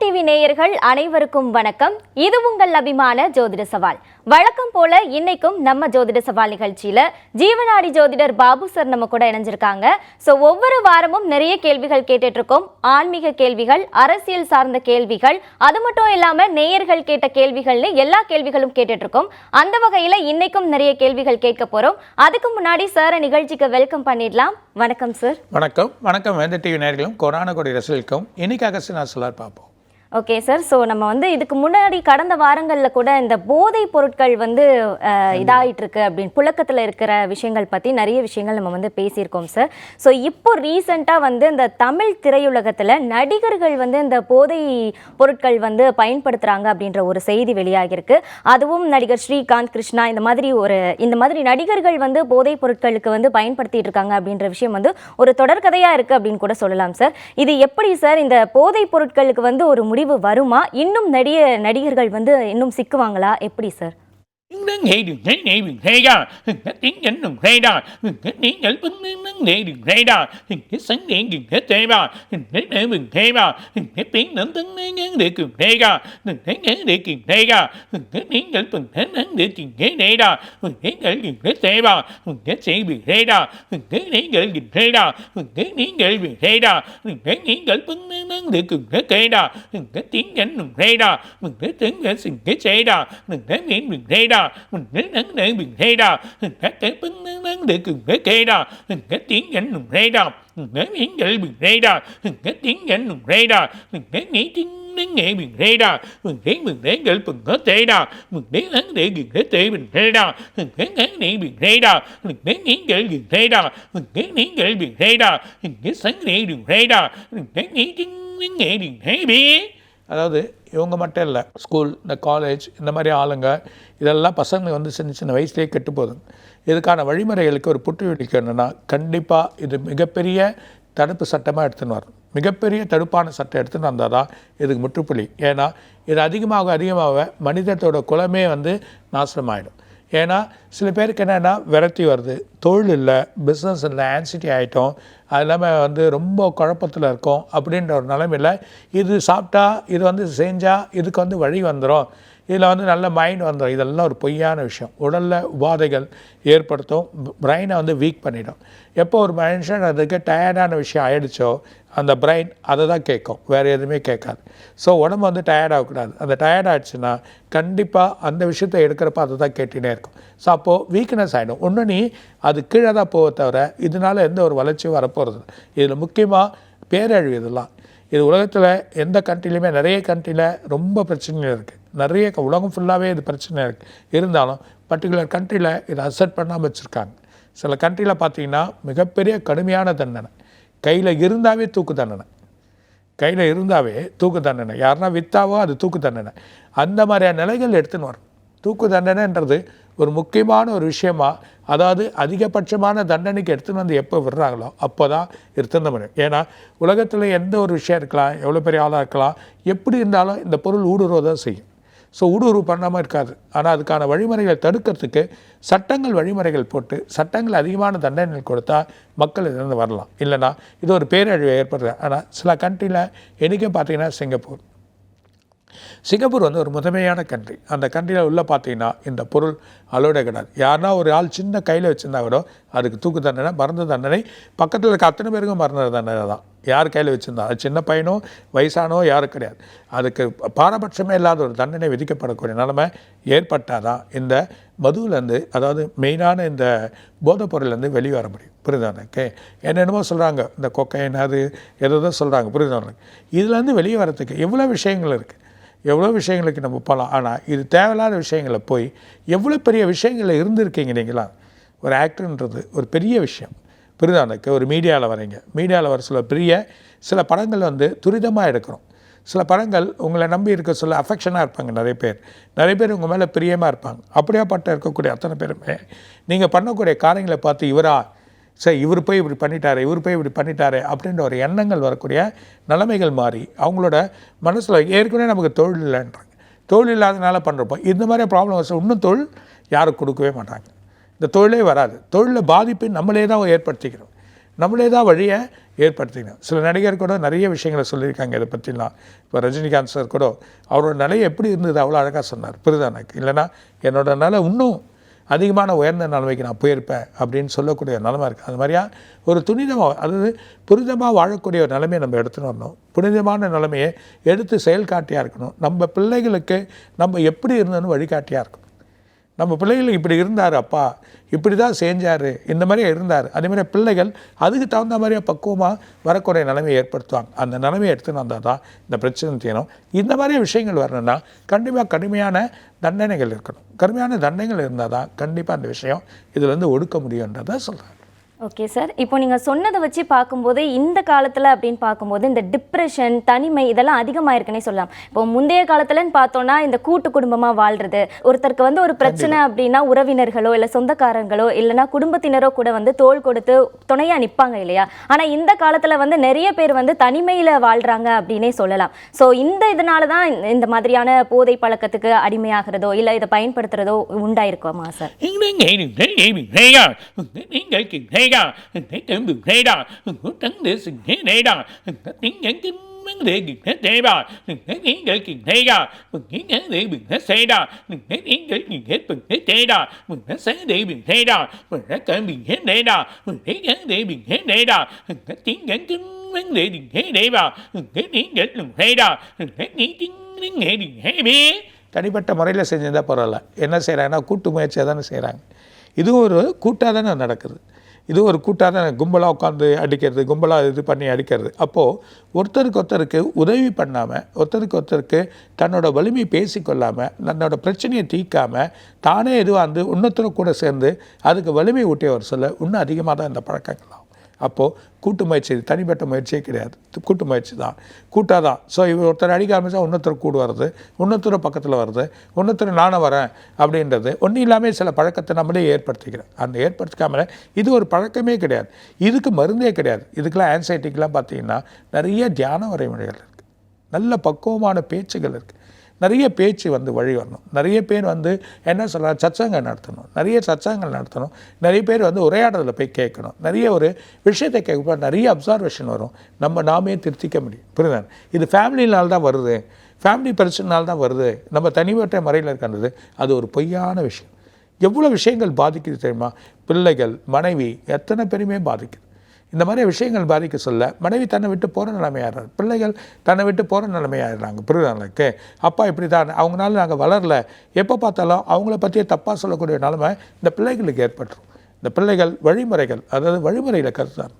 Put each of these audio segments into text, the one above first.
TV நேயர்கள் அனைவருக்கும் வணக்கம். இது உங்கள் அபிமான ஜோதிட சவால். வழக்கம் போல இன்னைக்கும் நம்ம ஜோதிட சவால் நிகழ்ச்சியில ஜீவனாடி ஜோதிடர் பாபு சார் நம்ம கூட இணைஞ்சிருக்காங்க. ஸோ ஒவ்வொரு வாரமும் நிறைய கேள்விகள் கேட்டுட்டு இருக்கோம் ஆன்மீக கேள்விகள் அரசியல் சார்ந்த கேள்விகள் அது மட்டும் இல்லாம நேயர்கள் கேட்ட கேள்விகள்னு எல்லா கேள்விகளும் கேட்டுட்டு இருக்கோம் அந்த வகையில இன்னைக்கும் நிறைய கேள்விகள் கேட்க போறோம். அதுக்கு முன்னாடி சாரை நிகழ்ச்சிக்கு வெல்கம் பண்ணிடலாம். வணக்கம் சார். வணக்கம். வணக்கம். வேந்த டிவி நேர்களும் கொரோனா கொடி ரசிகளுக்கும் இன்னைக்கு அகஸ்டின் நான் சொல்லார் பார்ப்போம். ஓகே சார் ஸோ நம்ம வந்து இதுக்கு முன்னாடி கடந்த வாரங்களில் கூட இந்த போதைப் பொருட்கள் வந்து அஹ், இதாயிட்டு இருக்கு அப்படின்னு புழக்கத்தில் இருக்கிற விஷயங்கள் பற்றி நிறைய விஷயங்கள் நம்ம வந்து பேசியிருக்கோம் சார் ஸோ இப்போ ரீசெண்டாக வந்து இந்த தமிழ் திரையுலகத்தில் நடிகர்கள் வந்து இந்த போதை பொருட்கள் வந்து பயன்படுத்துகிறாங்க அப்படின்ற ஒரு செய்தி வெளியாகியிருக்கு. அதுவும் நடிகர் ஸ்ரீகாந்த் கிருஷ்ணா இந்த மாதிரி ஒரு இந்த மாதிரி நடிகர்கள் வந்து போதைப் பொருட்களுக்கு வந்து பயன்படுத்திட்டு இருக்காங்க அப்படின்ற விஷயம் வந்து ஒரு தொடர்கதையாக இருக்குது அப்படின்னு கூட சொல்லலாம் சார் இது எப்படி சார் இந்த போதைப் பொருட்களுக்கு வந்து ஒரு முடிவு வருமா? இன்னும் நடிக நடிகர்கள் வந்து இன்னும் சிக்குவாங்களா? எப்படி சார்? நâng hệ đường thế này đường thế ra tiếng nhánh đường thế ra tiếng nhảy bưng nâng hệ đường thế ra cái sáng điện đường thế thế ra thế để đường thế ra cái tiếng nâng tấn nâng nâng để cường thế ra thế nhảy để cường thế ra cái tiếng nhảy bưng thế nâng để cường thế này ra cái nhảy đường thế thế ra cái sẽ đường thế ra cái nhảy nhảy đường thế ra cái nhảy nhảy đường thế ra cái nhảy nhảy bưng nâng nâng để cường thế thế ra cái tiếng nhánh đường thế ra cái tiếng nhảy sinh cái thế ra cái nhảy đường thế đó mình nắng nắng để mình hay đó mình hát cái bánh nắng nắng để cùng cái cây đó mình hát tiếng nhẫn lùng hay đó mình hát tiếng nhẫn lùng hay đó mình hát tiếng nhẫn lùng hay đó mình thấy nghĩ tiếng đến nghệ mình thế đó mình thấy mình thấy gửi phần hết thế đó mình thấy hắn để gửi thế tệ mình thế đó mình thấy hắn để mình thế đó mình thấy nghĩ gửi mình thế đó mình thế nghĩ gửi mình thế đó mình thế sẵn để mình thế đó mình thế nghĩ chính đến nghệ mình thế biết அதாவது இவங்க மட்டும் இல்லை school இந்த college இந்த மாதிரி ஆளுங்க இதெல்லாம் பசங்களுக்கு வந்து சின்ன சின்ன வயசுலேயே கெட்டு போதும் இதுக்கான வழிமுறைகளுக்கு ஒரு புற்றுவலிக்கு என்னென்னா கண்டிப்பாக இது மிகப்பெரிய தடுப்பு சட்டமாக எடுத்துன்னு வரணும். மிகப்பெரிய தடுப்பான சட்டம் எடுத்துன்னு வந்தால் தான் இதுக்கு முற்றுப்புள்ளி. ஏன்னா இது அதிகமாக அதிகமாக மனிதத்தோட குலமே வந்து நாசனமாயிடும் ஏன்னா சில பேருக்கு என்னென்னா விரட்டி வருது. தொழில் இல்லை பிஸ்னஸ் இல்லை ஆன்சிட்டி ஆகிட்டோம் அது இல்லாமல் வந்து ரொம்ப குழப்பத்தில் இருக்கும் அப்படின்ற ஒரு நிலமையில் இது சாப்பிட்டா இது வந்து செஞ்சால் இதுக்கு வந்து வழி வந்துடும் இதில் வந்து நல்ல மைண்ட் வந்துடும் இதெல்லாம் ஒரு பொய்யான விஷயம். உடலில் உபாதைகள் ஏற்படுத்தும். பிரெயினை வந்து வீக் பண்ணிடும். எப்போ ஒரு மனுஷன் அதுக்கு டயர்டான விஷயம் ஆயிடுச்சோ அந்த பிரைன் அதை தான் கேட்கும். வேறு எதுவுமே கேட்காது. ஸோ உடம்பு வந்து டயர்ட் ஆகக்கூடாது. அந்த டயர்ட் ஆகிடுச்சுன்னா கண்டிப்பாக அந்த விஷயத்தை எடுக்கிறப்ப அதை தான் கேட்டுனே இருக்கும். ஸோ அப்போது வீக்னஸ் ஆகிடும் ஒன்று நீ அது கீழே தான் போக தவிர இதனால் எந்த ஒரு வளர்ச்சியும் வரப்போகிறது இதில் முக்கியமாக பேரழிவு இதெல்லாம் இது உலகத்தில் எந்த கண்ட்ரிலையுமே நிறைய கண்ட்ரியில் ரொம்ப பிரச்சனைகள் இருக்குது நிறைய க- உலகம் ஃபுல்லாகவே இது பிரச்சனை இருக்குது இருந்தாலும் பர்டிகுலர் கண்ட்ரியில் இதை அசெப்ட் பண்ணாமல் வச்சுருக்காங்க. சில கண்ட்ரியில் பார்த்தீங்கன்னா மிகப்பெரிய கடுமையான தண்டனை. கையில் இருந்தாவே தூக்கு தண்டனை. கையில் இருந்தாவே தூக்கு தண்டனை. யாருன்னா வித்தாவோ அது தூக்கு தண்டனை. அந்த மாதிரியான நிலைகள் எடுத்துன்னு வரும். தூக்கு தண்டனைன்றது ஒரு முக்கியமான ஒரு விஷயமா அதாவது அதிகபட்சமான தண்டனைக்கு எடுத்துன்னு வந்து எப்போ விடுறாங்களோ அப்போ தான் இருந்த முடியும் ஏன்னா உலகத்தில் எந்த ஒரு விஷயம் இருக்கலாம் எவ்வளோ பெரிய ஆளாக இருக்கலாம் எப்படி இருந்தாலும் இந்த பொருள் ஊடுருவதான் செய்யும். ஸோ ஊடுருவு பண்ணாமல் இருக்காது. ஆனால் அதுக்கான வழிமுறைகளை தடுக்கிறதுக்கு சட்டங்கள் வழிமுறைகள் போட்டு சட்டங்கள் அதிகமான தண்டனைகள் கொடுத்தா மக்கள் இதிலிருந்து வரலாம். இல்லைன்னா இது ஒரு பேரழிவை ஏற்படுறது ஆனால் சில கண்ட்ரியில் என்றைக்கும் பார்த்தீங்கன்னா சிங்கப்பூர். சிங்கப்பூர் வந்து ஒரு முதன்மையான கண்ட்ரி அந்த கண்ட்ரியில் உள்ளே பார்த்தீங்கன்னா இந்த பொருள் அலோட கிடையாது யாருன்னா ஒரு ஆள் சின்ன கையில் வச்சுருந்தா கூட அதுக்கு தூக்கு தண்டனை மருந்து தண்டனை. பக்கத்தில் இருக்க அத்தனை பேருக்கும் மருந்து தண்டனை தான். யார் கையில் வச்சுருந்தா? அது சின்ன பையனோ வயசானோ யாரும் கிடையாது. அதுக்கு பாரபட்சமே இல்லாத ஒரு தண்டனை விதிக்கப்படக்கூடிய நிலைமை ஏற்பட்டால் தான் இந்த மதுவிலேருந்து அதாவது மெயினான இந்த போதைப் பொருள்லேருந்து வெளியே வர முடியும். புரியுதா எனக்கு? என்னென்னமோ சொல்கிறாங்க இந்த கொக்கைன் அது எதோ சொல்கிறாங்க புரியுதா இதுலேருந்து வெளியே வரத்துக்கு எவ்வளோ விஷயங்கள் இருக்குது எவ்வளோ விஷயங்களுக்கு நம்ம போகலாம். ஆனால் இது தேவையில்லாத விஷயங்களை போய் எவ்வளோ பெரிய விஷயங்களில் இருந்திருக்கீங்க நீங்களா? ஒரு ஆக்டர்ன்றது ஒரு பெரிய விஷயம். புரியுதா? எனக்கு ஒரு மீடியாவில் வரீங்க. மீடியாவில் வர சில பெரிய சில படங்கள் வந்து துரிதமாக எடுக்கிறோம். சில படங்கள் உங்களை நம்பி இருக்க சொல்ல அஃபெக்ஷனாக இருப்பாங்க நிறைய பேர். நிறைய பேர் உங்கள் மேலே பிரியமாக இருப்பாங்க. அப்படியாப்பட்ட இருக்கக்கூடிய அத்தனை பேருமே நீங்கள் பண்ணக்கூடிய காரியங்களை பார்த்து இவராக சரி இவர் போய் இப்படி பண்ணிட்டாரு இவர் போய் இப்படி பண்ணிட்டாரு அப்படின்ற ஒரு எண்ணங்கள் வரக்கூடிய நிலைமைகள் மாறி அவங்களோட மனசில் ஏற்கனவே நமக்கு தொழில் இல்லைன்றாங்க. தொழில் இல்லாதனால பண்ணுறப்போ இந்த மாதிரி ப்ராப்ளம் வச்சு இன்னும் தொழில் யாரும் கொடுக்கவே மாட்டாங்க. இந்த தொழிலே வராது. தொழிலில் பாதிப்பை நம்மளே தான் ஏற்படுத்திக்கிறோம். நம்மளே தான் வழியை ஏற்படுத்திக்கணும் சில நடிகர் கூட நிறைய விஷயங்களை சொல்லியிருக்காங்க இதை பற்றிலாம். இப்போ ரஜினிகாந்த் சார் கூட அவரோட நிலை எப்படி இருந்தது அவ்வளோ அழகாக சொன்னார். புரிதா எனக்கு? இல்லைன்னா என்னோட நிலை இன்னும் அதிகமான உயர்ந்த நிலைமைக்கு நான் போயிருப்பேன் அப்படின்னு சொல்லக்கூடிய நிலைமை இருக்குது அது மாதிரியா? ஒரு துணிதமாக அதாவது புனிதமாக வாழக்கூடிய ஒரு நிலைமையை நம்ம எடுத்துன்னு வரணும். புனிதமான நிலைமையை எடுத்து செயல்காட்டியாக இருக்கணும். நம்ம பிள்ளைகளுக்கு நம்ம எப்படி இருந்தோன்னு வழிகாட்டியாக இருக்கணும். நம்ம பிள்ளைகள் இப்படி இருந்தார் அப்பா. இப்படி தான் செஞ்சார். இந்த மாதிரியே இருந்தார். அதேமாதிரி பிள்ளைகள் அதுக்கு தகுந்த மாதிரியே பக்குவமாக வரக்கூடிய நிலைமையை ஏற்படுத்துவாங்க. அந்த நிலைமையை எடுத்துன்னு வந்தால் தான் இந்த பிரச்சனை தீரும். இந்த மாதிரி விஷயங்கள் வரணும்னா கண்டிப்பாக கடுமையான தண்டனைகள் இருக்கணும். கடுமையான தண்டனைகள் இருந்தால் தான் கண்டிப்பாக அந்த விஷயம் இதிலேருந்து ஒடுக்க முடியுன்றதை சொல்கிறேன் ஓகே சார் இப்போ நீங்கள் சொன்னதை வச்சு பார்க்கும்போது இந்த காலத்தில் அப்படின்னு பார்க்கும்போது இந்த டிப்ரெஷன் தனிமை இதெல்லாம் அதிகமாக இருக்குன்னே சொல்லலாம் இப்போ முந்தைய காலத்துலன்னு பார்த்தோம்னா இந்த கூட்டு குடும்பமாக வாழ்றது ஒருத்தருக்கு வந்து ஒரு பிரச்சனை அப்படின்னா உறவினர்களோ இல்லை சொந்தக்காரங்களோ இல்லைன்னா குடும்பத்தினரோ கூட வந்து தோள் கொடுத்து துணையாக நிற்பாங்க இல்லையா ஆனால் இந்த காலத்தில் வந்து நிறைய பேர் வந்து தனிமையில் வாழ்கிறாங்க அப்படின்னே சொல்லலாம் ஸோ இந்த இதனால தான் இந்த- இந்த மாதிரியான போதை பழக்கத்துக்கு அடிமையாகிறதோ இல்லை இதை பயன்படுத்துறதோ உண்டாயிருக்குமா சார் தனிப்பட்ட முறையில் செஞ்சிருந்தா பரவாயில்ல என்ன செய்கிறாங்கன்னா கூட்டு முயற்சியாக தானே செய்கிறாங்க இதுவும் ஒரு கூட்டாக தானே நடக்குது இது ஒரு கூட்டாக கும்பலாக உட்காந்து அடிக்கிறது கும்பலாக இது பண்ணி அடிக்கிறது. அப்போது ஒருத்தருக்கு ஒருத்தருக்கு உதவி பண்ணாமல் ஒருத்தருக்கு ஒருத்தருக்கு தன்னோட வலிமை பேசிக்கொள்ளாமல் தன்னோட பிரச்சனையை தீர்க்காமல் தானே எதுவாக வந்து இன்னொருத்தரும் கூட சேர்ந்து அதுக்கு வலிமை ஒரு சொல்ல இன்னும் அதிகமாக தான் இந்த பழக்கங்களாம் அப்போது கூட்டு முயற்சி தனிப்பட்ட முயற்சியே கிடையாது. கூட்டு முயற்சி தான். கூட்டாக தான் ஸோ இவர் ஒருத்தர் அடிக்க ஆரம்பித்தா இன்னொருத்தர் கூடு வருது இன்னொருத்தர் பக்கத்தில் வருது இன்னொருத்தர் நானும் வரேன் அப்படின்றது ஒன்றும் இல்லாமல் சில பழக்கத்தை நம்மளே ஏற்படுத்திக்கிறேன் அந்த ஏற்படுத்திக்காமல் இது ஒரு பழக்கமே கிடையாது. இதுக்கு மருந்தே கிடையாது. இதுக்கெல்லாம் ஆன்சைட்டிக்கெலாம் பார்த்தீங்கன்னா நிறைய தியான வரைமுறைகள் இருக்குது நல்ல பக்குவமான பேச்சுகள் இருக்குது நிறைய பேச்சு வந்து வழி வரணும். நிறைய பேர் வந்து என்ன சொல்ல சச்சங்கள் நடத்தணும். நிறைய சச்சங்கள் நடத்தணும். நிறைய பேர் வந்து உரையாடலில் போய் கேட்கணும். நிறைய ஒரு விஷயத்தை கேட்க நிறைய அப்சர்வேஷன் வரும். நம்ம நாமே திருத்திக்க முடியும். புரியுதா? இது ஃபேமிலினால தான் வருது. ஃபேமிலி பிரச்சனைனால தான் வருது. நம்ம தனிப்பட்ட முறையில் இருக்கின்றது அது ஒரு பொய்யான விஷயம். எவ்வளோ விஷயங்கள் பாதிக்குது தெரியுமா? பிள்ளைகள் மனைவி எத்தனை பேருமே பாதிக்குது. இந்த மாதிரி விஷயங்கள் பாதிக்க சொல்ல மனைவி தன்னை விட்டு போகிற நிலைமையாகிறார் பிள்ளைகள் தன்னை விட்டு போகிற நிலைமையாகிறாங்க புரியுதாங்களுக்கு? அப்பா இப்படி தான் அவங்களால நாங்கள் வளரல. எப்போ பார்த்தாலும் அவங்கள பற்றியே தப்பாக சொல்லக்கூடிய நிலைமை இந்த பிள்ளைகளுக்கு ஏற்பட்டுரும். இந்த பிள்ளைகள் வழிமுறைகள் அதாவது வழிமுறையில் கருத்தாங்க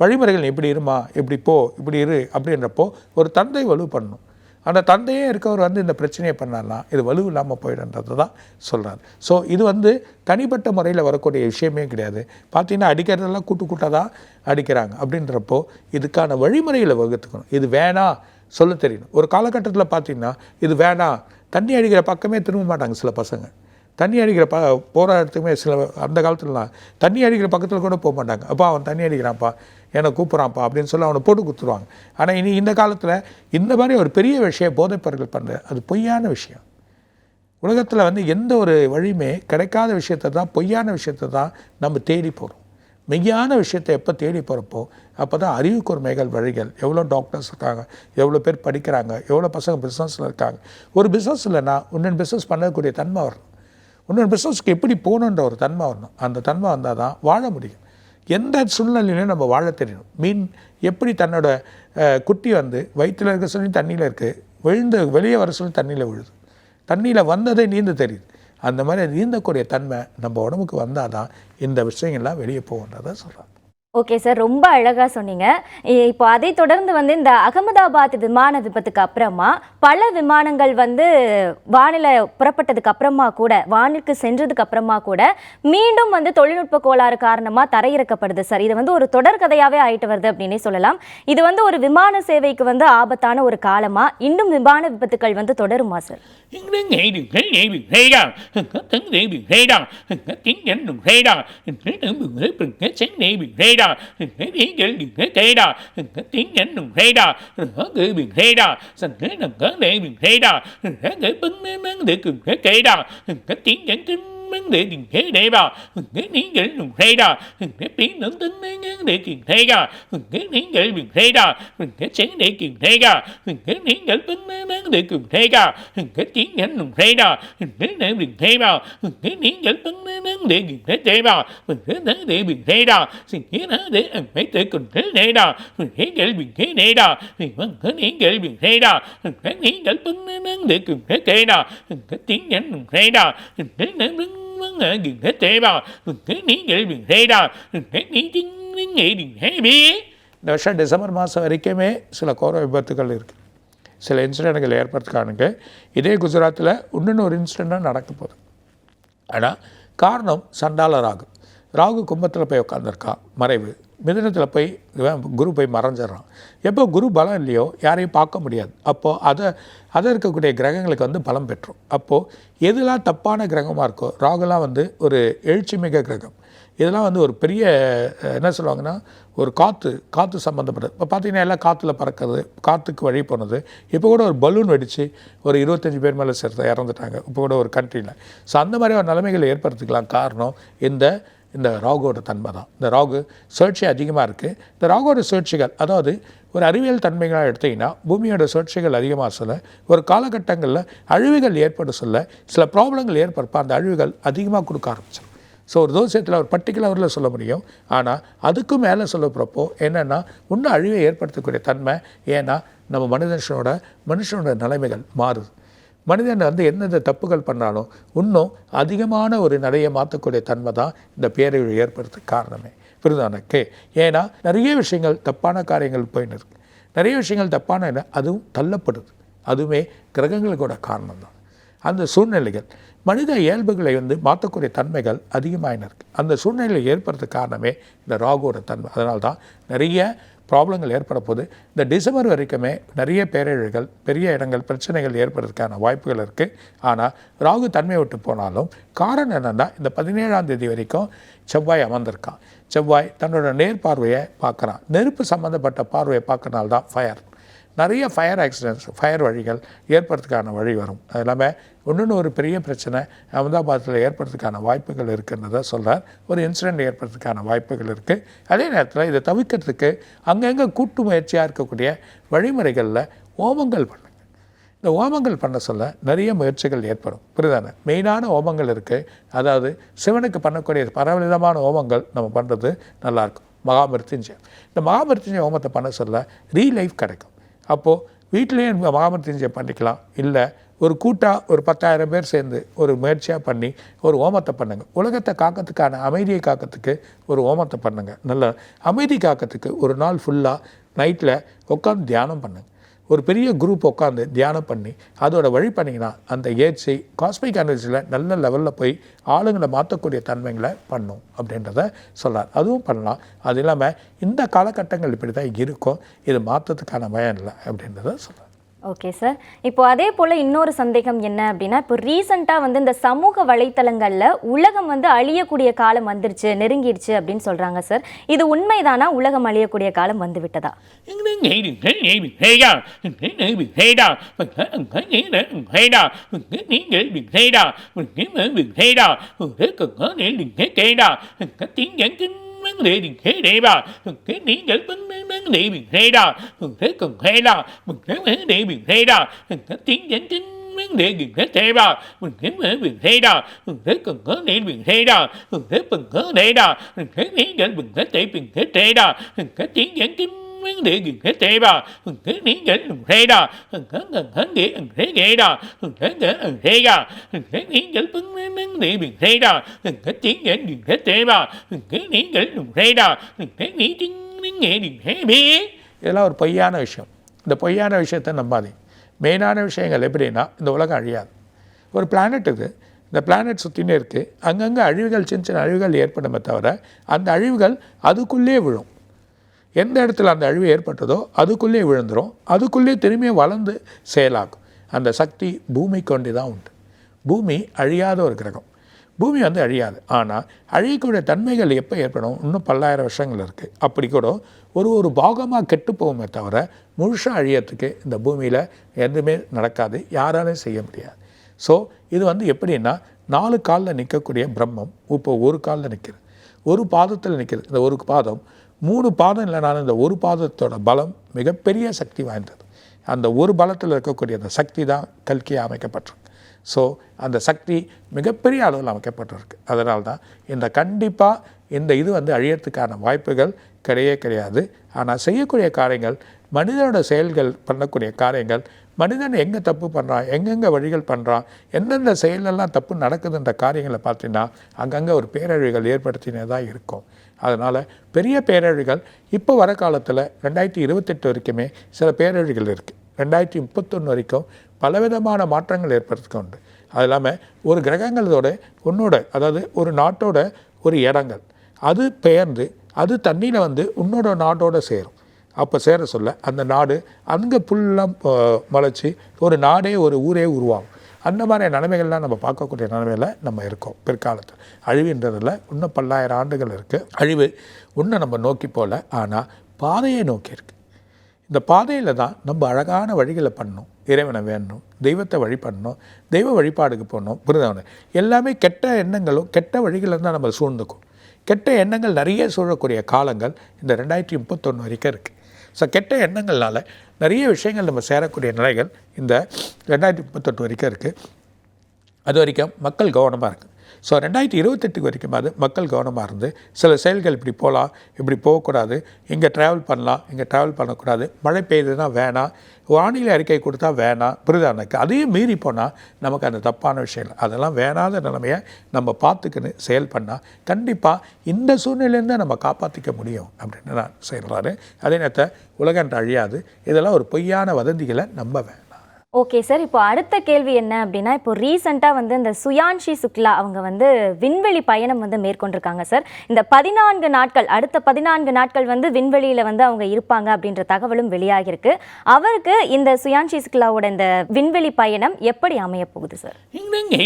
வழிமுறைகள் இப்படி இருமா இப்படி போ இப்படி இரு அப்படின்றப்போ ஒரு தந்தை வலு பண்ணணும். அந்த தந்தையே இருக்கவர் வந்து இந்த பிரச்சனையை பண்ணலாம் இது வலு இல்லாமல் போயிடுன்றது தான் சொல்கிறார் ஸோ இது வந்து தனிப்பட்ட முறையில் வரக்கூடிய விஷயமே கிடையாது. பார்த்தீங்கன்னா அடிக்கிறதெல்லாம் கூட்டு கூட்டாக தான் அடிக்கிறாங்க. அப்படின்றப்போ இதுக்கான வழிமுறைகளை வகுத்துக்கணும். இது வேணாம் சொல்ல தெரியணும். ஒரு காலகட்டத்தில் பார்த்தீங்கன்னா இது வேணாம் தண்ணி அடிக்கிற பக்கமே திரும்ப மாட்டாங்க சில பசங்க. தண்ணி அடிக்கிற ப போகிற இடத்துக்குமே சில அந்த காலத்துலலாம் தண்ணி அடிக்கிற பக்கத்தில் கூட போக மாட்டாங்க. அப்பா அவன் தண்ணி அடிக்கிறான்ப்பா. என்னை கூப்பிட்றான்ப்பா அப்படின்னு சொல்லி அவனை போட்டு கொடுத்துருவாங்க ஆனால் இனி இந்த காலத்தில் இந்த மாதிரி ஒரு பெரிய விஷயம் போதைப்பொருட்கள் பண்ணுறது அது பொய்யான விஷயம். உலகத்தில் வந்து எந்த ஒரு வழியுமே கிடைக்காத விஷயத்தை தான் பொய்யான விஷயத்தை தான் நம்ம தேடி போகிறோம் மெய்யான விஷயத்தை எப்போ தேடி போகிறப்போ அப்போ தான் அறிவுக்கூர்மைகள் வழிகள். எவ்வளோ டாக்டர்ஸ் இருக்காங்க எவ்வளோ பேர் படிக்கிறாங்க எவ்வளோ பசங்க பிஸ்னஸில் இருக்காங்க. ஒரு பிஸ்னஸ் இல்லைன்னா இன்னொன்று பிஸ்னஸ் பண்ணக்கூடிய தன்மை வரணும். இன்னொரு பிஸ்னஸ்க்கு எப்படி போகணுன்ற ஒரு தன்மை வரணும். அந்த தன்மை வந்தால் தான் வாழ முடியும். எந்த சூழ்நிலையிலையும் நம்ம வாழ தெரியணும். மீன் எப்படி தன்னோட குட்டி வந்து வயிற்றில் இருக்க சொல்லி தண்ணியில் இருக்குது விழுந்து வெளியே வர சொல்லி தண்ணியில் விழுது. தண்ணியில் வந்ததே நீந்து தெரியுது. அந்த மாதிரி நீந்தக்கூடிய தன்மை நம்ம உடம்புக்கு வந்தால் தான் இந்த விஷயங்கள்லாம் வெளியே போகுன்றதை சொல்கிறாங்க ஓகே சார் ரொம்ப அழகாக சொன்னீங்க. இப்போ அதை தொடர்ந்து வந்து இந்த அகமதாபாத் விமான விபத்துக்கு அப்புறமா பல விமானங்கள் வந்து வானில புறப்பட்டதுக்கு அப்புறமா கூட வானிற்கு சென்றதுக்கு அப்புறமா கூட மீண்டும் வந்து தொழில்நுட்ப கோளாறு காரணமாக தரையிறக்கப்படுது சார். இது வந்து ஒரு தொடர்கதையாகவே ஆயிட்டு வருது அப்படின்னே சொல்லலாம். இது வந்து ஒரு விமான சேவைக்கு வந்து ஆபத்தான ஒரு காலமாக இன்னும் விமான விபத்துக்கள் வந்து தொடருமா sir? đó tiếng đến đừng thế thế đó tiếng đến đừng thế đó hớ cứ bình thế đó sân thế đừng hớ để bình thế đó hớ cứ bưng nên bưng để cùng thế thế đó tiếng đến cứ vấn đề tiền thế đề rồi cái tiếng gửi đường thế rồi cái tiếng lớn tính đến cái để tiền thế rồi cái tiếng gửi đường thế rồi cái sáng để tiền thế rồi cái tiếng gửi tính đến cái để tiền thế rồi cái tiếng gửi đường thế rồi cái để tiền thế rồi cái tiếng gửi tính đến cái để tiền thế thế rồi cái tiếng để tiền thế rồi xin cái đó để ăn phải tự cần thế thế rồi cái gửi tiền thế thế rồi cái tiếng gửi tiền thế rồi cái tiếng gửi tính đến cái để tiền thế thế rồi cái tiếng gửi đường thế rồi cái tiếng vấn đề tiền thế thế bà cái ní gửi bình thế đà cái ní nghĩ bình thế bia இந்த வருஷம் December மாதம் வரைக்குமே சில கோர விபத்துகள் இருக்குது சில இன்சிடெண்ட்கள் ஏற்படுறதுக்கானுங்க இதே குஜராத்தில் இன்னொன்று ஒரு இன்சிடெண்ட்டாக நடக்க போகுது ஆனால் காரணம் சண்டால ராகு ராகு கும்பத்தில் போய் உட்காந்துருக்கான் மறைவு மிதனத்தில் போய் குரு போய் மறைஞ்சிடறான். எப்போ குரு பலம் இல்லையோ யாரையும் பார்க்க முடியாது. அப்போது அதை அதை இருக்கக்கூடிய கிரகங்களுக்கு வந்து பலம் பெற்றும். அப்போது எதுலாம் தப்பான கிரகமாக இருக்கோ ராகுலாம் வந்து ஒரு எழுச்சிமிக கிரகம். இதெல்லாம் வந்து ஒரு பெரிய என்ன சொல்லுவாங்கன்னா ஒரு காற்று காற்று சம்மந்தப்பட்டது இப்போ பார்த்தீங்கன்னா எல்லாம் காற்றுல பறக்கிறது காற்றுக்கு வழி போனது. இப்போ கூட ஒரு பலூன் வெடித்து ஒரு இருபத்தஞ்சி பேர் மேலே சேர்த்து இறந்துட்டாங்க. இப்போ கூட ஒரு கண்ட்ரியில் ஸோ அந்த மாதிரி ஒரு நிலைமைகளை ஏற்படுத்திக்கலாம் காரணம் இந்த இந்த ராகோட தன்மை தான். இந்த ராகு சுழற்சி அதிகமாக இருக்குது இந்த ராகோட சுழற்சிகள் அதாவது ஒரு அறிவியல் தன்மைகளாக எடுத்தீங்கன்னா பூமியோட சுழற்சிகள் அதிகமாக சொல்ல ஒரு காலகட்டங்களில் அழிவுகள் ஏற்பட சொல்ல சில ப்ராப்ளங்கள் ஏற்படுப்ப அந்த அழிவுகள் அதிகமாக கொடுக்க ஆரம்பிச்சிடும் ஸோ ஒரு தோசியத்தில் ஒரு பர்டிகுலரில் சொல்ல முடியும். ஆனால் அதுக்கும் மேலே சொல்ல போகிறப்போ என்னென்னா இன்னும் அழிவை ஏற்படுத்தக்கூடிய தன்மை ஏன்னா நம்ம மனிதனோட மனுஷனோட நிலைமைகள் மாறுது. மனிதன் வந்து எந்தெந்த தப்புகள் பண்ணாலும் இன்னும் அதிகமான ஒரு நிலையை மாற்றக்கூடிய தன்மை தான் இந்த பேரழிவு ஏற்படுறதுக்கு காரணமே. புரியுதானக்கு ஏன்னா நிறைய விஷயங்கள் தப்பான காரியங்கள் போயின்னு இருக்கு. நிறைய விஷயங்கள் தப்பான அதுவும் தள்ளப்படுது. அதுவுமே கிரகங்களுக்கோட காரணம் தான். அந்த சூழ்நிலைகள் மனித இயல்புகளை வந்து மாற்றக்கூடிய தன்மைகள் அதிகமாயின்னு இருக்குது அந்த சூழ்நிலை ஏற்படுறதுக்கு காரணமே இந்த ராகுவோட தன்மை. அதனால்தான் நிறைய ப்ராப்ளங்கள் ஏற்பட போது இந்த டிசம்பர் வரைக்குமே நிறைய பேரழிவுகள் பெரிய இடங்கள் பிரச்சனைகள் ஏற்படுறதுக்கான வாய்ப்புகள் இருக்குது ஆனால் ராகு தன்மை விட்டு போனாலும் காரணம் என்னென்னா இந்த பதினேழாம் தேதி வரைக்கும் செவ்வாய் அமர்ந்திருக்கான். செவ்வாய் தன்னோட நேர் பார்வையை பார்க்குறான். நெருப்பு சம்மந்தப்பட்ட பார்வையை பார்க்கறனால்தான் ஃபயர் நிறைய ஃபயர் ஆக்சிடென்ட்ஸ் ஃபயர் வழிகள் ஏற்படுறதுக்கான வழி வரும். அது இல்லாமல் இன்னொன்று ஒரு பெரிய பிரச்சனை அகமதாபாத்தில் ஏற்படுறதுக்கான வாய்ப்புகள் இருக்குன்றதை சொல்கிறார் ஒரு இன்சிடெண்ட் ஏற்படுறதுக்கான வாய்ப்புகள் இருக்குது அதே நேரத்தில் இதை தவிர்க்கிறதுக்கு அங்கங்கே கூட்டு முயற்சியாக இருக்கக்கூடிய வழிமுறைகளில் ஓமங்கள் பண்ணுங்க. இந்த ஓமங்கள் பண்ண சொல்ல நிறைய முயற்சிகள் ஏற்படும். புரிதானே மெயினான ஓமங்கள் இருக்குது அதாவது சிவனுக்கு பண்ணக்கூடிய பரவலிதமான ஓமங்கள் நம்ம பண்ணுறது நல்லாயிருக்கும் மகாமிருத்யுஞ்சயம். இந்த மகாமிருத்யுஞ்சய ஓமத்தை பண்ண சொல்ல ரீலைஃப் கிடைக்கும். அப்போது வீட்டிலேயே மகாமிருத்யுஞ்சயம் பண்ணிக்கலாம். இல்லை ஒரு கூட்டாக ஒரு பத்தாயிரம் பேர் சேர்ந்து ஒரு முயற்சியாக பண்ணி ஒரு ஓமத்தை பண்ணுங்கள் உலகத்தை காக்கிறதுக்கான அமைதியை காக்கிறதுக்கு ஒரு ஓமத்தை பண்ணுங்கள் நல்ல அமைதி காக்கிறதுக்கு ஒரு நாள் ஃபுல்லாக நைட்டில் உட்காந்து தியானம் பண்ணுங்க. ஒரு பெரிய குரூப் உட்காந்து தியானம் பண்ணி அதோட வழி பண்ணிங்கன்னா அந்த ஏச்சி காஸ்மிக் எனர்ஜியில் நல்ல லெவலில் போய் ஆளுங்களை மாற்றக்கூடிய தன்மைகளை பண்ணும் அப்படின்றத சொல்கிறார் அதுவும் பண்ணலாம். அது இல்லாமல் இந்த காலகட்டங்கள் இப்படி தான் இருக்கும். இது மாற்றத்துக்கான பயம் இல்லை அப்படின்றத சொல்கிறார் ஓகே சார் இப்போ அதே போல் இன்னொரு சந்தேகம் என்ன அப்படின்னா இப்போ ரீசெண்டாக வந்து இந்த சமூக வலைத்தளங்களில் உலகம் வந்து அழியக்கூடிய காலம் வந்துருச்சு நெருங்கிடுச்சு அப்படின்னு சொல்கிறாங்க சார் இது உண்மைதானா? உலகம் அழியக்கூடிய காலம் வந்து விட்டதா nghĩ vấn đề mình thấy đề rồi thế thấy nghĩ giải vấn vấn đề mình thấy rồi mình thế cần thấy rồi mình thấy vấn đề mình thấy rồi mình thấy tiến dẫn chính vấn đề mình thế thế rồi mình thấy vấn mình thấy rồi mình thấy cần có để mình thấy rồi mình thấy cần có để rồi mình thấy nghĩ giải mình thấy thế mình thấy thế rồi mình thấy tiến dẫn chính vấn đề gần thế tế bà hừng thế ní gần hừng thế đà hừng thế gần thế nghĩa hừng thế ghê đà hừng thế nghĩa hừng thế gà hừng thế ní gần vấn vấn đề bình thế đà hừng thế tiếng gần gần thế tế bà hừng thế ní gần hừng thế đà hừng thế ní tiếng ní nghĩa đừng thế bia இதெல்லாம் ஒரு பொய்யான விஷயம் இந்த பொய்யான விஷயத்தை நம்பாதீங்க மெயினான விஷயங்கள் எப்படின்னா இந்த உலகம் அழியாது ஒரு பிளானட் இது இந்த பிளானட் சுற்றினே இருக்குது அங்கங்கே அழிவுகள் சின்ன சின்ன அழிவுகள் ஏற்படுமே தவிர அந்த அழிவுகள் அதுக்குள்ளே விழும் எந்த இடத்துல அந்த அழிவு ஏற்பட்டதோ அதுக்குள்ளே விழுந்துரும். அதுக்குள்ளே திரும்பியும் வளர்ந்து செயலாகும் அந்த சக்தி பூமி கொண்டு தான் உண்டு. பூமி அழியாத ஒரு கிரகம். பூமி வந்து அழியாது. ஆனால் அழியக்கூடிய தன்மைகள் எப்போ ஏற்படும்? இன்னும் பல்லாயிரம் வருஷங்கள் இருக்குது அப்படி கூட ஒரு ஒரு பாகமாக கெட்டு போகுமே தவிர முழுசாக அழியறதுக்கு இந்த பூமியில் எதுவுமே நடக்காது. யாராலையும் செய்ய முடியாது. ஸோ இது வந்து எப்படின்னா நாலு காலில் நிற்கக்கூடிய பிரம்மம் இப்போ ஒரு காலில் நிற்கிது ஒரு பாதத்தில் நிற்கிது இந்த ஒரு பாதம் மூணு பாதம் இல்லைனாலும் இந்த ஒரு பாதத்தோட பலம் மிகப்பெரிய சக்தி வாய்ந்தது. அந்த ஒரு பலத்தில் இருக்கக்கூடிய அந்த சக்தி தான் கல்கியாக அமைக்கப்பட்டிருக்கு. ஸோ அந்த சக்தி மிகப்பெரிய அளவில் அமைக்கப்பட்டிருக்கு. அதனால தான் இந்த கண்டிப்பாக இந்த இது வந்து அழியறதுக்கான வாய்ப்புகள் கிடையவே கிடையாது. ஆனால் செய்யக்கூடிய காரியங்கள் மனிதனோட செயல்கள் பண்ணக்கூடிய காரியங்கள் மனிதன் எங்கே தப்பு பண்ணுறான் எங்கெங்கே வழிகள் பண்ணுறான் எந்தெந்த செயலெல்லாம் தப்பு நடக்குதுன்ற காரியங்களை பார்த்தீங்கன்னா அங்கங்கே ஒரு பேரழிவுகள் ஏற்படுத்தினே தான் இருக்கும். அதனால் பெரிய பேரழிவுகள் இப்போ வர காலத்தில் ரெண்டாயிரத்தி இருபத்தெட்டு வரைக்குமே சில பேரழிவுகள் இருக்குது ரெண்டாயிரத்தி முப்பத்தொன்று வரைக்கும் பலவிதமான மாற்றங்கள் ஏற்படுறதுக்கு உண்டு. அது இல்லாமல் ஒரு கிரகங்களோட உன்னோட அதாவது ஒரு நாட்டோட ஒரு இடங்கள் அது பெயர்ந்து அது தண்ணியில் வந்து உன்னோட நாட்டோட சேரும். அப்போ சேர சொல்ல அந்த நாடு அங்கே புல்லாம் மலைச்சி ஒரு நாடே ஒரு ஊரே உருவாகும். அந்த மாதிரி நிலைமைகள்லாம் நம்ம பார்க்கக்கூடிய நிலைமையில் நம்ம இருக்கோம் பிற்காலத்தில். அழிவுன்றதில் இன்னும் பல்லாயிரம் ஆண்டுகள் இருக்குது அழிவு இன்னும் நம்ம நோக்கி போகல ஆனால் பாதையை நோக்கி இருக்குது இந்த பாதையில் தான் நம்ம அழகான வழிகளை பண்ணணும். இறைவனை வேணும் தெய்வத்தை வழி பண்ணணும் தெய்வ வழிபாடுக்கு போகணும் புரிதவனை எல்லாமே கெட்ட எண்ணங்களும் கெட்ட வழிகளில் தான் நம்ம சூழ்ந்துக்கும். கெட்ட எண்ணங்கள் நிறைய சூழக்கூடிய காலங்கள் இந்த ரெண்டாயிரத்தி முப்பத்தொன்று வரைக்கும் இருக்குது ஸோ கெட்ட எண்ணங்கள்னால நிறைய விஷயங்கள் நம்ம சேரக்கூடிய நிலைகள் இந்த ரெண்டாயிரத்தி முப்பத்தெட்டு வரைக்கும் இருக்குது அது வரைக்கும் மக்கள் கவனமாக இருக்குது ஸோ ரெண்டாயிரத்தி இருபத்தெட்டுக்கு வரைக்கும் அது மக்கள் கவனமாக இருந்து சில செயல்கள் இப்படி போகலாம் இப்படி போகக்கூடாது இங்கே ட்ராவல் பண்ணலாம் இங்கே ட்ராவல் பண்ணக்கூடாது மழை பெய்யுதுன்னா வேணாம் வானிலை அறிக்கை கொடுத்தா வேணாம் புரிதானக்கு? அதையும் மீறி போனால் நமக்கு அந்த தப்பான விஷயங்கள். அதெல்லாம் வேணாத நிலைமையை நம்ம பார்த்துக்கின்னு செயல் பண்ணால் கண்டிப்பாக இந்த சூழ்நிலையிலேருந்து நம்ம காப்பாற்றிக்க முடியும் அப்படின்னு நான் சொல்கிறாரு அதே நேரத்தை உலகன்று அழியாது. இதெல்லாம் ஒரு பொய்யான வதந்திகளை நம்ப வேண்டாம் ஓகே சார் இப்போ அடுத்த கேள்வி என்ன அப்படின்னா இப்போ ரீசெண்டாக வந்து இந்த சுயான்ஷி சுக்லா அவங்க வந்து விண்வெளி பயணம் வந்து மேற்கொண்டிருக்காங்க சார் இந்த பதினான்கு நாட்கள் அடுத்த பதினான்கு நாட்கள் வந்து விண்வெளியில் வந்து அவங்க இருப்பாங்க அப்படின்ற தகவலும் வெளியாகிருக்கு அவருக்கு இந்த சுயான்ஷி சுக்லாவோட இந்த விண்வெளி பயணம் எப்படி அமைய போகுது சார் நீங்கள்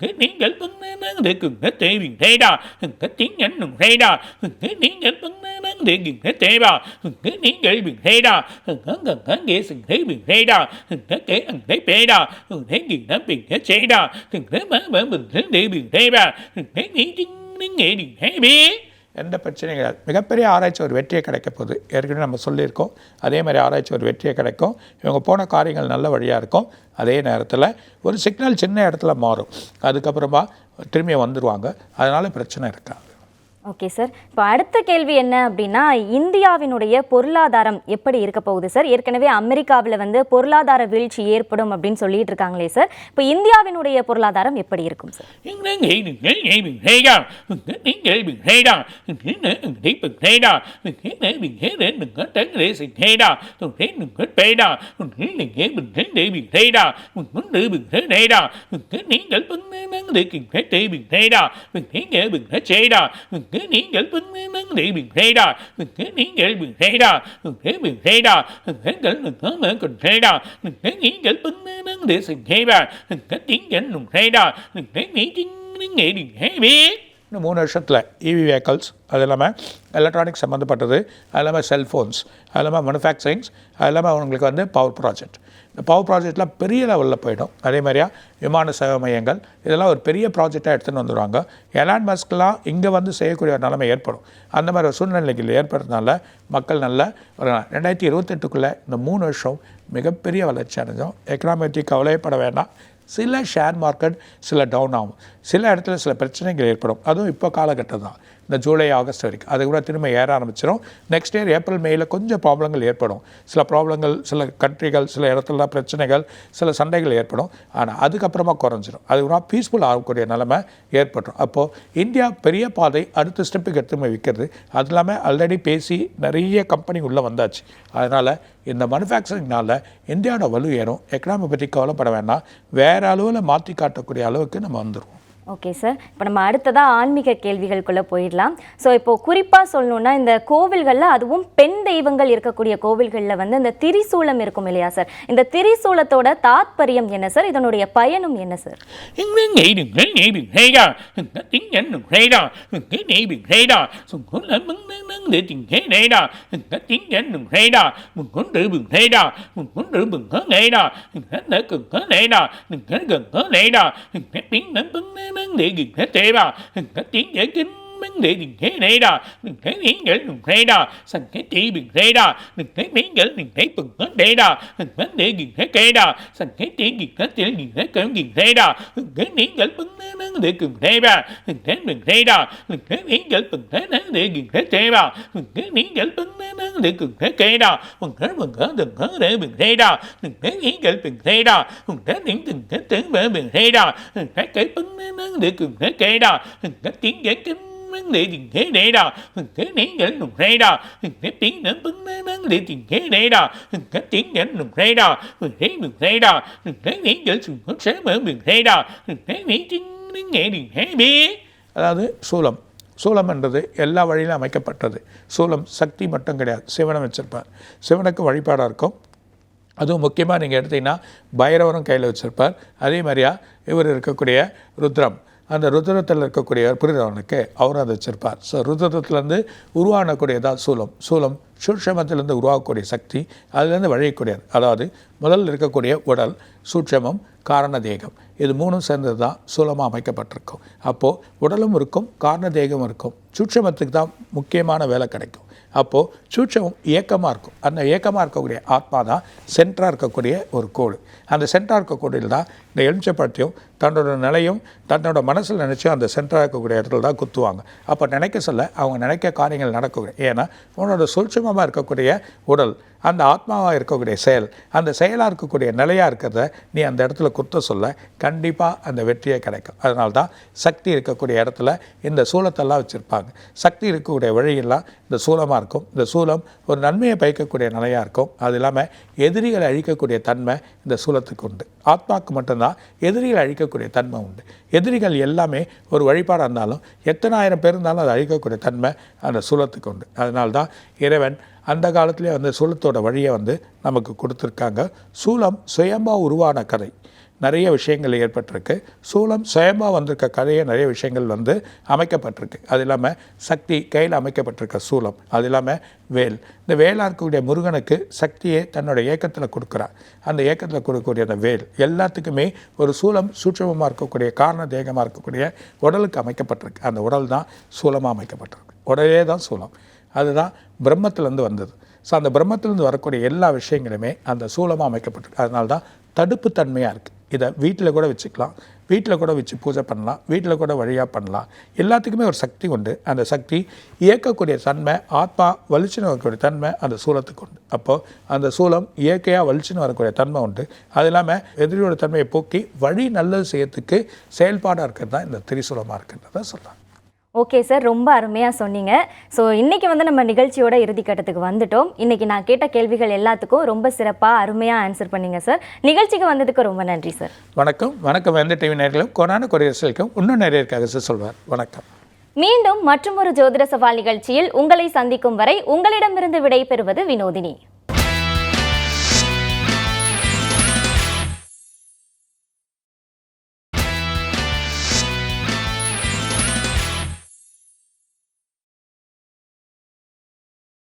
cái tiếng dẫn tấn nó nó để cường hết tệ biển thế đó. Hừng cái tiếng dẫn đồng thế đó. Hừng cái tiếng dẫn tấn nó nó để cường hết tệ đó. Hừng cái tiếng dẫn biển thế đó. Hừng hắn gần hắn nghĩa sừng thế biển thế đó. Hừng cái kể ăn thế bể đó. Hừng thế kiền thế biển thế chế đó. Hừng thế bán bán bình thế để biển thế đó. Hừng thế nghĩ chính nghĩ điện thế biết. எந்த பிரச்சனையும் கிடையாது. மிகப்பெரிய ஆராய்ச்சி ஒரு வெற்றியை கிடைக்க போகுது. ஏற்கனவே நம்ம சொல்லியிருக்கோம். அதே மாதிரி ஆராய்ச்சி ஒரு வெற்றியை கிடைக்கும். இவங்க போன காரியங்கள் நல்ல வழியாக இருக்கும். அதே நேரத்தில் ஒரு சிக்னல் சின்ன இடத்துல மாறும். அதுக்கப்புறமா திரும்பி வந்துடுவாங்க அதனால் பிரச்சனை இருக்காது. ஓகே சார் இப்போ அடுத்த கேள்வி என்ன அப்படின்னா இந்தியாவினுடைய பொருளாதாரம் எப்படி இருக்க போகுது சார் ஏற்கனவே அமெரிக்காவில் வந்து பொருளாதார வீழ்ச்சி ஏற்படும் அப்படின்னு சொல்லிட்டு இருக்காங்களே சார் இப்போ இந்தியாவினுடைய பொருளாதாரம் எப்படி இருக்கும் சார் நீங்கள் நீங்கள் நீங்கள் இன்னும் மூணு வருஷத்தில் இவி வெஹிக்கல்ஸ் அது இல்லாமல் எலக்ட்ரானிக்ஸ் சம்மந்தப்பட்டது அது இல்லாமல் செல்ஃபோன்ஸ் அது இல்லாமல் மேனுஃபேக்சரிங்ஸ் அது இல்லாமல் அவங்களுக்கு வந்து பவர் ப்ராஜெக்ட் இந்த பவர் ப்ராஜெக்ட்லாம் பெரிய லெவலில் போயிடும். அதே மாதிரியா விமான சேவை மையங்கள் இதெல்லாம் ஒரு பெரிய ப்ராஜெக்டாக எடுத்துன்னு வந்துடுவாங்க எலான் மஸ்க்லாம் இங்கே வந்து செய்யக்கூடிய ஒரு நிலைமை ஏற்படும். அந்த மாதிரி ஒரு சூழ்நிலைகள் ஏற்படுறதுனால மக்கள் நல்ல ஒரு ரெண்டாயிரத்தி இருபத்தெட்டுக்குள்ளே இந்த மூணு வருஷம் மிகப்பெரிய வளர்ச்சி அடைஞ்சோம். எக்கனாமிக் கவலைப்பட வேண்டாம். சில ஷேர் மார்க்கெட் சில டவுன் ஆகும். சில இடத்துல சில பிரச்சனைகள் ஏற்படும். அதுவும் இப்போ காலகட்டம் தான் இந்த ஜூலை ஆகஸ்ட் வரைக்கும். அது கூட திரும்ப ஏற ஆரம்பிச்சிடும் நெக்ஸ்ட் இயர் ஏப்ரல் மேயில் கொஞ்சம் ப்ராப்ளங்கள் ஏற்படும். சில ப்ராப்ளங்கள் சில கண்ட்ரிகள் சில இடத்துல பிரச்சனைகள் சில சண்டைகள் ஏற்படும். ஆனால் அதுக்கப்புறமா குறைஞ்சிரும். அதுக்கப்புறம் பீஸ்ஃபுல் ஆகக்கூடிய நிலைமை ஏற்பட்டுரும். அப்போது இந்தியா பெரிய பாதை அடுத்த ஸ்டெப்புக்கு எடுத்துமே விற்கிறது அது இல்லாமல் ஆல்ரெடி பேசி நிறைய கம்பெனி உள்ளே வந்தாச்சு. அதனால் இந்த மேனுஃபேக்சரிங்னால இந்தியாவோட வலு ஏறும். எக்கனாமி பற்றி கவலைப்பட வேண்டாம். வேறு அளவில் மாற்றி காட்டக்கூடிய அளவுக்கு நம்ம வந்துடுவோம் ஓகே சார் இப்போ நம்ம அடுத்ததாக ஆன்மீக கேள்விகளுக்குள்ளே போயிடலாம். ஸோ இப்போ குறிப்பாக சொல்லணுன்னா இந்த கோவில்களில் அதுவும் பெண் தெய்வங்கள் இருக்கக்கூடிய கோவில்களில் வந்து இந்த திரிசூலம் இருக்கும் இல்லையா சார் இந்த திரிசூலத்தோட தாத்பரியம் என்ன சார் இதனுடைய பயனும் என்ன sir 맹맹 내긴 했대마. 띵 내긴 vấn đề đừng thấy này đó đừng thấy miễn gỡ đừng thấy đó sành thế tỷ đừng thấy đó đừng thấy miễn gỡ đừng thấy bừng vấn đề đó đừng vấn đề đừng thấy kê đó sành thế tỷ đừng thế tỷ đừng thế kêu đừng thế đó đừng thấy miễn gỡ bừng thế nó để đừng thế ba đừng thấy đừng thấy đó đừng thấy miễn gỡ bừng thấy nó để đừng thế thế ba đừng thế miễn gỡ bừng thế nó để đừng thế kê đó đừng thấy đừng thế đừng thế để đừng thế đó đừng thấy miễn gỡ đừng thế đó đừng thế miễn đừng thế tưởng về đừng thế đó đừng thế kê bừng thế nó để đừng thế kê đó đừng thế tiếng dễ kính vấn đề tình thế này đó thế này nhận đồng thế đó thế tiếng đến vấn vấn đề tình thế này đó cái tiếng nhận đồng thế đó thế đồng thế đó thế này nhận sự hấp dẫn mở đường thế đó thế này chính đến nghệ đường thế biết அதாவது சூலம் சூலம் என்றது எல்லா வழியிலும் அமைக்கப்பட்டது சூலம் சக்தி மட்டும் கிடையாது சிவனை வச்சிருப்பார் சிவனுக்கு வழிபாடாக இருக்கும் அதுவும் முக்கியமாக நீங்கள் எடுத்தீங்கன்னா பைரவரும் கையில் வச்சிருப்பார் அதே மாதிரியா இவர் இருக்கக்கூடிய ருத்ரம் அந்த ருத்ரத்தில் இருக்கக்கூடிய புரிதவனுக்கு அவர் அதை வச்சிருப்பார் ஸோ ருத்ரத்துலேருந்து உருவானக்கூடியதான் சூலம். சூலம் சூட்சமத்திலேருந்து உருவாகக்கூடிய சக்தி அதுலேருந்து வழியக்கூடியது. அதாவது முதல் இருக்கக்கூடிய உடல் சூட்சமம் காரண தேகம் இது மூணும் சேர்ந்தது தான் சூலமாக அமைக்கப்பட்டிருக்கும். அப்போது உடலும் இருக்கும் காரண தேகம் இருக்கும். சூட்சமத்துக்கு தான் முக்கியமான வேலை கிடைக்கும். அப்போது சூட்சமும் இயக்கமாக இருக்கும். அந்த ஏக்கமாக இருக்கக்கூடிய ஆத்மா தான் சென்டராக இருக்கக்கூடிய ஒரு கோடு. அந்த சென்டராக இருக்கக்கூடியது தான் இந்த எலுமிச்சப்பழத்தையும் தன்னோட நிலையும் தன்னோட மனசில் நினச்சி அந்த சென்டராக இருக்கக்கூடிய இடத்துல தான் குத்துவாங்க. அப்போ நினைக்க சொல்ல அவங்க நினைக்க காரியங்கள் நடக்கக்கூடிய ஏன்னா உன்னோட சூட்சமமாக இருக்கக்கூடிய உடல் அந்த ஆத்மாவாக இருக்கக்கூடிய செயல் அந்த செயலாக இருக்கக்கூடிய நிலையாக இருக்கிறத நீ அந்த இடத்துல குத்த சொல்ல கண்டிப்பாக அந்த வெற்றியே கிடைக்கும். அதனால தான் சக்தி இருக்கக்கூடிய இடத்துல இந்த சூலத்தெல்லாம் வச்சுருப்பாங்க. சக்தி இருக்கக்கூடிய வழியெல்லாம் இந்த சூலமாக இருக்கும். இந்த சூலம் ஒரு நன்மையை பயக்கக்கூடிய நிலையாக இருக்கும். அது இல்லாமல் எதிரிகளை அழிக்கக்கூடிய தன்மை இந்த சூலத்துக்கு உண்டு. ஆத்மாவுக்கு மட்டும்தான் எதிரிகளை அழிக்கக்கூடிய தன்மை உண்டு. எதிரிகள் எல்லாமே ஒரு வழிபாடாக இருந்தாலும் எத்தனாயிரம் பேர் இருந்தாலும் அதை அழிக்கக்கூடிய தன்மை அந்த சூலத்துக்கு உண்டு. அதனால்தான் இறைவன் அந்த காலத்திலே வந்து சூலத்தோட வழியை வந்து நமக்கு கொடுத்துருக்காங்க. சூலம் சுயம்பாக உருவான கதை. நிறைய விஷயங்கள் ஏற்பட்டிருக்கு. சூலம் சுயமாக வந்திருக்க கதையை நிறைய விஷயங்கள் வந்து அமைக்கப்பட்டிருக்கு. அது இல்லாமல் சக்தி கையில் அமைக்கப்பட்டிருக்க சூலம். அது இல்லாமல் வேல். இந்த வேலாக இருக்கக்கூடிய முருகனுக்கு சக்தியை தன்னோட ஏக்கத்தில் கொடுக்குறார். அந்த ஏக்கத்தில் கொடுக்கக்கூடிய அந்த வேல் எல்லாத்துக்குமே ஒரு சூலம் சூட்சமமாக இருக்கக்கூடிய காரண தேகமாக இருக்கக்கூடிய உடலுக்கு அமைக்கப்பட்டிருக்கு. அந்த உடல் தான் சூலமாக அமைக்கப்பட்டிருக்கு. உடலே தான் சூலம். அதுதான் பிரம்மத்திலேருந்து வந்தது. ஸோ அந்த பிரம்மத்திலேருந்து வரக்கூடிய எல்லா விஷயங்களுமே அந்த சூலமாக அமைக்கப்பட்டிருக்கு. அதனால தான் தடுப்பு தன்மையாக இருக்குது இதை வீட்டில் கூட வச்சுக்கலாம். வீட்டில் கூட வச்சு பூஜை பண்ணலாம். வீட்டில் கூட வழியாக பண்ணலாம். எல்லாத்துக்குமே ஒரு சக்தி உண்டு. அந்த சக்தி இயக்கக்கூடிய தன்மை ஆத்மா வலிச்சுன்னு வரக்கூடிய தன்மை அந்த சூலத்துக்கு உண்டு. அப்போது அந்த சூலம் இயற்கையாக வலிச்சுன்னு வரக்கூடிய தன்மை உண்டு. அது இல்லாமல் எதிரியோட தன்மையை போக்கி வழி நல்லது செய்யறதுக்கு செயல்பாடாக இருக்கிறது தான் இந்த திரிசூலமாக இருக்கின்றத சொல்லலாம் ஓகே சார் ரொம்ப அருமையாக சொன்னீங்க. ஸோ இன்னைக்கு வந்து நம்ம நிகழ்ச்சியோட இறுதிக்கட்டத்துக்கு வந்துட்டோம். இன்னைக்கு நான் கேட்ட கேள்விகள் எல்லாத்துக்கும் ரொம்ப சிறப்பாக அருமையாக ஆன்சர் பண்ணீங்க சார். நிகழ்ச்சிக்கு வந்ததுக்கு ரொம்ப நன்றி சார். வணக்கம். வணக்கம் எந்த டிவி நேர்களும் கொரோனா குறையரசுக்கும் இன்னும் நிறைய இருக்காக சார் சொல்வார். வணக்கம். மீண்டும் மற்றொரு ஜோதிட சவால் நிகழ்ச்சியில் உங்களை சந்திக்கும் வரை உங்களிடமிருந்து விடை பெறுவது வினோதினி.